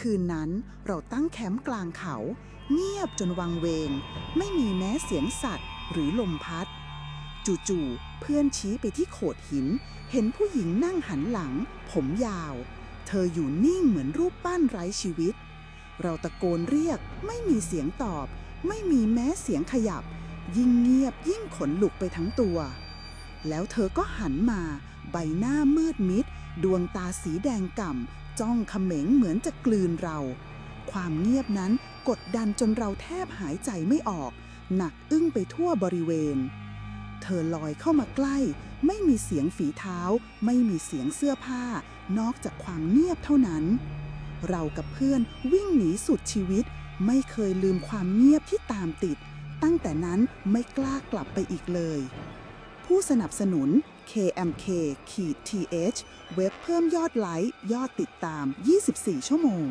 คืนนั้นเราตั้งแคมป์กลางเขา เงียบจนวังเวง ไม่มีแม้เสียงสัตว์หรือลมพัด จู่ๆเพื่อนชี้ไปที่โขดหิน เห็นผู้หญิงนั่งหันหลัง ผมยาว เธออยู่นิ่งเหมือนรูปปั้นไร้ชีวิต เราตะโกนเรียกไม่มีเสียงตอบ ไม่มีแม้เสียงขยับ ยิ่งเงียบยิ่งขนลุกไปทั้งตัว แล้วเธอก็หันมา ใบหน้ามืดมิด ดวงตาสีแดงก่ำ จ้องเขม็งเหมือนจะกลืนเรา ความเงียบนั้นกดดันจนเราแทบหายใจไม่ออก หนักอึ้งไปทั่วบริเวณ เธอลอยเข้ามาใกล้ ไม่มีเสียงฝีเท้า ไม่มีเสียงเสื้อผ้า นอกจากความเงียบเท่านั้น เรากับเพื่อนวิ่งหนีสุดชีวิต ไม่เคยลืมความเงียบที่ตามติด ตั้งแต่นั้นไม่กล้ากลับไปอีกเลย ผู้สนับสนุน KMK ขีด TH เว็บเพิ่มยอดไลค์ ยอดติดตาม 24 ชั่วโมง